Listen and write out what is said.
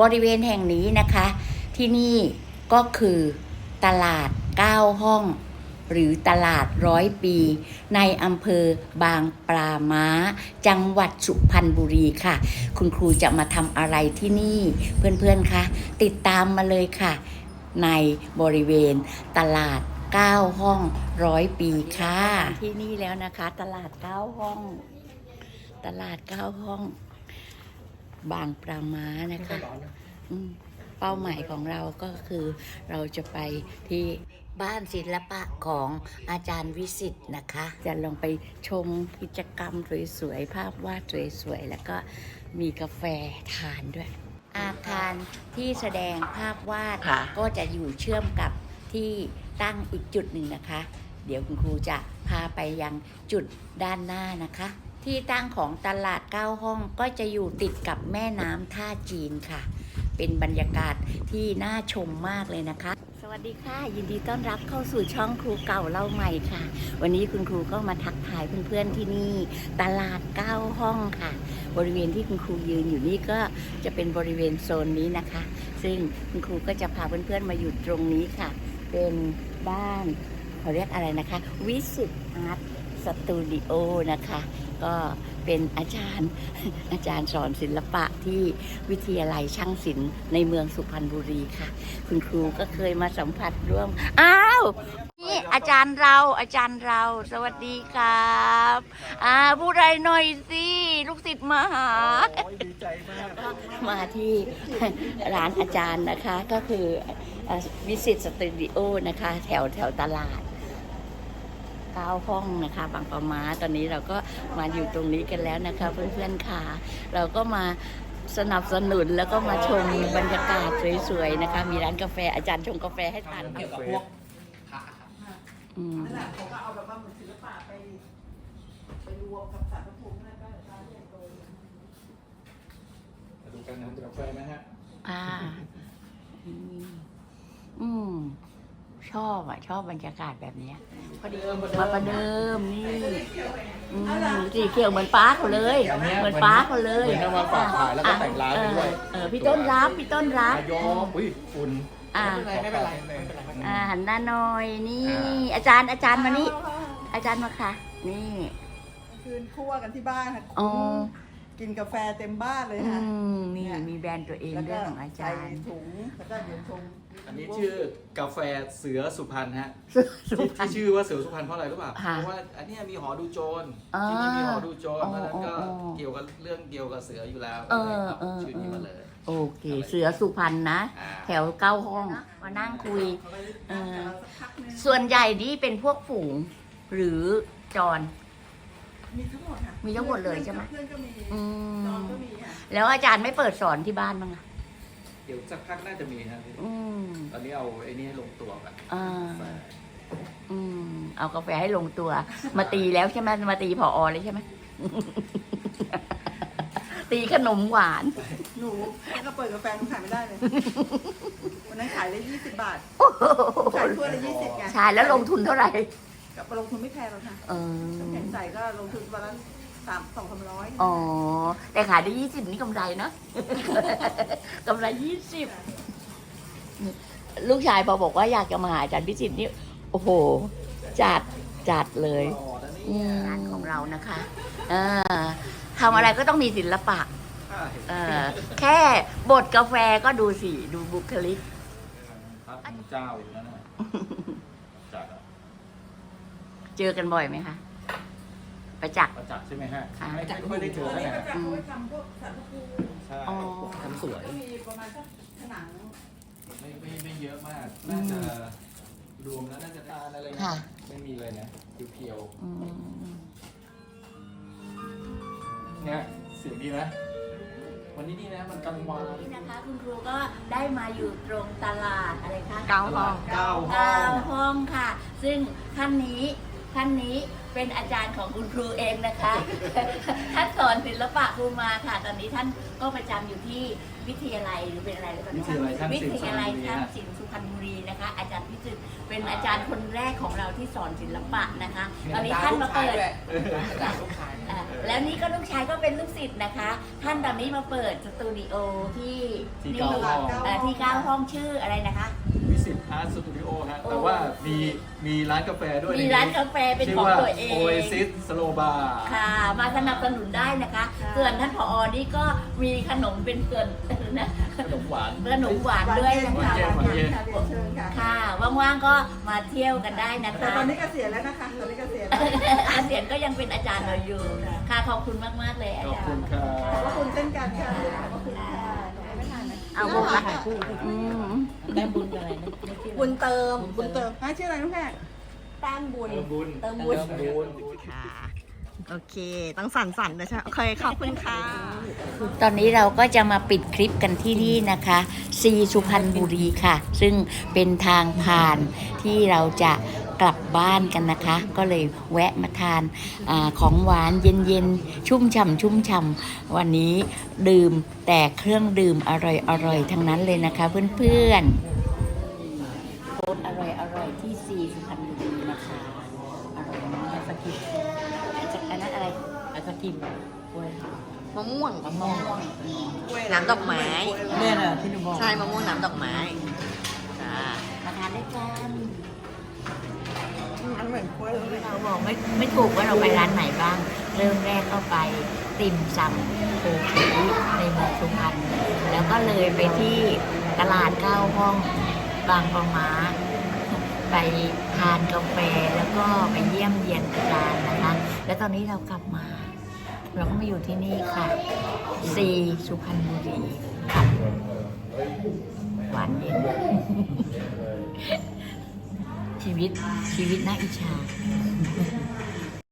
บริเวณแห่งนี้นะคะ ที่นี่ก็คือตลาด 9 ห้อง หรือตลาดร้อยปี ในอำเภอบางปลาม้า จังหวัดสุพรรณบุรีค่ะ คุณครูจะมาทำอะไรที่นี่เพื่อนๆคะติดตามมาเลยค่ะ ในบริเวณตลาด9ห้องร้อยปีค่ะ ที่นี่แล้วนะคะ ตลาด9ห้อง ตลาด9ห้อง บางปลาม้านะคะอืมเป้าหมายของเราก็คือเราจะไปที่บ้านศิลปะของอาจารย์วิสิตนะคะ จะลองไปชมกิจกรรมสวยๆภาพวาดสวยๆแล้วก็มีกาแฟทานด้วย อาคารที่แสดงภาพวาดค่ะก็จะอยู่เชื่อมกับที่ตั้งอีกจุดหนึ่งนะคะ เดี๋ยวคุณครูจะพาไปยังจุดด้านหน้านะคะ ที่ตั้งของตลาดเก้าห้องก็จะอยู่ติดกับแม่น้ำท่าจีนค่ะ เป็นบรรยากาศที่น่าชมมากเลยนะคะ สวัสดีค่ะ ยินดีต้อนรับเข้าสู่ช่องครูเก่าเล่าใหม่ค่ะ วันนี้คุณครูก็มาทักทายเพื่อนๆที่นี่ ตลาดเก้าห้องค่ะ บริเวณที่คุณครูยืนอยู่นี่ก็จะเป็นบริเวณโซนนี้นะคะ ซึ่งคุณครูก็จะพาเพื่อนๆมาอยู่ตรงนี้ค่ะ เป็นบ้านเขาเรียกอะไรนะคะ วิสิตอาร์ต สตูดิโอนะคะ ก็เป็นอาจารย์อาจารย์สอนศิลปะที่วิทยาลัยช่างศิลป์ในเมืองสุพรรณบุรีค่ะ คุณครูก็เคยมาสัมผัสร่วม อ้าวนี่อาจารย์เราอาจารย์เราสวัสดีครับอ่าผู้ใดหน่อยสิลูกศิษย์มาหาดีใจมากมาที่ร้านอาจารย์นะคะก็คือวิสิตสตูดิโอนะคะ แถวแถวตลาด เก้าห้องนะคะบางปะมาตอนนี้เราก็มาอยู่ตรงนี้กันแล้วนะคะ เพื่อนๆค่ะ เราก็มาสนับสนุนแล้วก็มาชมบรรยากาศสวยๆนะคะ มีร้านกาแฟอาจารย์ชงกาแฟให้ทานเกี่ยวกับพวกอืม นั่นแหละผมก็เอาแบบว่าเหมือนศิลปะไปไปรวมกับสารพระภูมินั่นก็ได้ใหญ่โตมาดูการนำกาแฟนะฮะอ่าอืมอืม ชอบอะ ชอบบรรยากาศแบบเนี้ยพอดีมาประเดิมนี่อืมสีเขียวเหมือนป้าเขาเลย เหมือนป้าเขาเลยเหมือนเอามาฝากขายแล้วก็แต่งร้านไปด้วย เออพี่ต้นรับพี่ต้นรับนายกอุ้ยฝุ่นอ่าไม่เป็นไรไม่เป็นไรไม่เป็นไรอ่าหันหน้าหน่อยนี่ อาจารย์อาจารย์มานี่ อาจารย์มาค่ะ นี่ คืนคั่วกันที่บ้านค่ะอ๋อ กินกาแฟเต็มบ้านเลยอืค่ะมนี่มีแบรนด์ตัวเองแล้วด้ก็วยของอาจารใส่ย์ ถุงแล้วก็เดี๋ยวชง อันนี้ชื่อกาแฟเสือสุพรรณฮะสุที่พรรณ ที่ชื่อว่าเสือสุพรรณเพราะอะไรรู้ป่ะค่ะเพราะว่าอันเนี้ยมีหอดูโจรอ่าที่นี่มีหอดูโจรเพราะฉะนั้นก็อ๋ออ๋อเกี่ยวกับเรื่องเกี่ยวกับเสืออยู่แล้วเอก็เลยอเอาเออ ชื่อนี้มาเลย โอเค เสือสุพรรณนะ อ่า แถวเก้าห้อง มานั่งคุยเขาไปเออนั่งกับเราสักพักนึงส่วนใหญ่นี่เป็นพวกฝูง หรือจร มีทั้งหมดค่ะมีทั้งหมดเลยใช่ไหม เพื่อนก็มีอืจอนมก็มีค่ะแล้วอาจารย์ไม่เปิดสอนที่บ้านบ้างอะ เดี๋ยวสักพักน่าจะมีฮะอืม ตอนนี้เอาไอ้นี่ให้ลงตัวกันอ่า อืม เอากาแฟให้ลงตัว มาตีแล้วใช่ไหมมาตีผออเลยใช่ไหม ตีขนมหวาน หนูก็เปิดกาแฟหนูขายไม่ได้เลย วันนั้นขายได้ยี่สิบบาท ขายถ้วยละยี่สิบไงใช่แล้วลงทุนเท่าไหร่ กับลงทุนไม่แพงหรอกค่ะเออน้ำแข็งใสก็ลงทุนวันละ สามสองสามร้อยอ๋อ แต่ขายได้ยี่สิบนี่กำไรนะ กำไรยี่สิบลูกชายพอบอกว่าอยากจะมาหาอาจารย์พิสิทธิ์นี่ โอ้โห จัดจัดเลยร้านของเรานะคะเออทำอะไรก็ต้องมีศิลปะเออแค่บดกาแฟก็ดูสิ ดูบุคลิกพระคุณเจ้าอยู่นั่นน่ะจัดอะเจอกันบ่อยไหมคะ ประจักษ์ ประจักษ์ใช่ไหมฮะอ่าไม่ไม่ค่อยได้เจอตอนเท่านี้ไหร่ก็จะเอาไว้ทำพวกสารพระภูมิใช่อ๋อ ทำสวย ก็มีประมาณสักผนังไม่ไม่ไม่เยอะมากน่าจะรวมแล้วน่าจะทานอะไรค่ะ ไม่มีเลยนะเพียวอืมๆเนี่ยเสียงดีไหมวันนี้นี่นะมันกลางวันนี่นะคะคุณครูก็ได้มาอยู่ตรงตลาดอะไรคะเก้าห้อง เก้าห้อเก้างห้องค่ะ ซึ่งท่านนี้ท่านนี้ เป็นอาจารย์ของคุณครูเองนะคะ ท่านสอนศิลปะครูมาค่ะ ตอนนี้ท่านก็ประจำอยู่ที่วิทยาลัยหรือเป็นอะไรหรือเปล่าวิทยาลัยช่างวิศิลป์ทยาลัยสุพรรณบุรีช่างฮะศิลป์สุพรรณบุรีนะคะ อาจารย์พิจิตรเป็นอาจารย์คนแรกของเราที่สอนศิลปะนะคะ ตอนนี้ท่านมาเปิดอะแล้วนี่ก็ลูกชายก็เป็นลูกศิษย์นะคะ ท่านตอนนี้มาเปิดสตูดิโอที่ที่นี่เก้าห้อง เอ่อที่เก้าห้องชื่ออะไรนะคะวิสิต อาร์ตสตูดิโอฮะโอ้แต่ว่ามีมีร้านกาแฟด้วยมีร้านกาแฟเป็นชื่ของว่าตัวเองโอเอซิสสโลบาร์ค่ะ มาสนับสนุนได้นะคะค่ะส่วนท่านผอนี่ก็มีขนมเป็นเกินนะขนมหวานขนมหวานด้วยนะหวาคะนเย็นหวานเย็นค่ะเรียนเชิญค่ะค่ะว่างๆก็มาเที่ยวกันได้นะแต่คะตอนนี้เกษียณแล้วนะคะตอนนี้เกษียณแล้วอาเสียนก็ยังเป็นอาจารย์เราอยู่ค่ะขอบคุณมากๆเลยอาขอบจารคุณย์ครัขอบพระบคุณเช่นกันค่ะขอบพระคุณค่ะไม่ทานนะ เอาบุญมาอืมได้บุญอะไรนะบุญเติมบุญเติมอะชื่ออะไรน้องแพรแต้มบุญ เติมบุญเติมบุญเติมบุญค่ะ โอเค ต้องสั่นสั่นๆเลยใช่ไหมโอเคขอบคุณค่ะ ตอนนี้เราก็จะมาปิดคลิปกันที่นี่นะคะซีสุพรรณบุรีค่ะ ซึ่งเป็นทางผ่านที่เราจะ กลับบ้านกันนะคะ ก็เลยแวะมาทานอาของหวานเย็นๆ ชุ่มฉ่ำชุ่มฉ่ำวันนี้ดื่มแต่เครื่องดื่มอร่อยๆ ทั้งนั้นเลยนะคะเพื่อนๆโคตรอร่อยๆ ที่ซีสุพรรณบุรีนะคะอร่อยมากสกิปอันนั้นอะไรไอศกรีมกล้วยมะม่วงมะม่วงน้ำดอกไม้เนี่ยนะที่หนูบอกใช่มะม่วงน้ำดอกไม้ค่ะมาทานด้วยกันมัน เหมือนกล้วยเลยเราบอกไม่ไม่ถูกว่าเราไปร้านไหนบ้าง เริ่มแรกก็ไปติ่มซำโคขีในเมืองสุพรรณแล้วก็เลยไปที่ตลาดเก้าห้องบางประมาไปทานกาแฟแล้วก็ไปเยี่ยมเยียนอาจารย์นะคะ แล้วตอนนี้เรากลับมา เราก็มาอยู่ที่นี่ค่ะซีสุพรรณบุรีค่ะหวานเย็น ชีวิตชีวิตน่าอิจฉา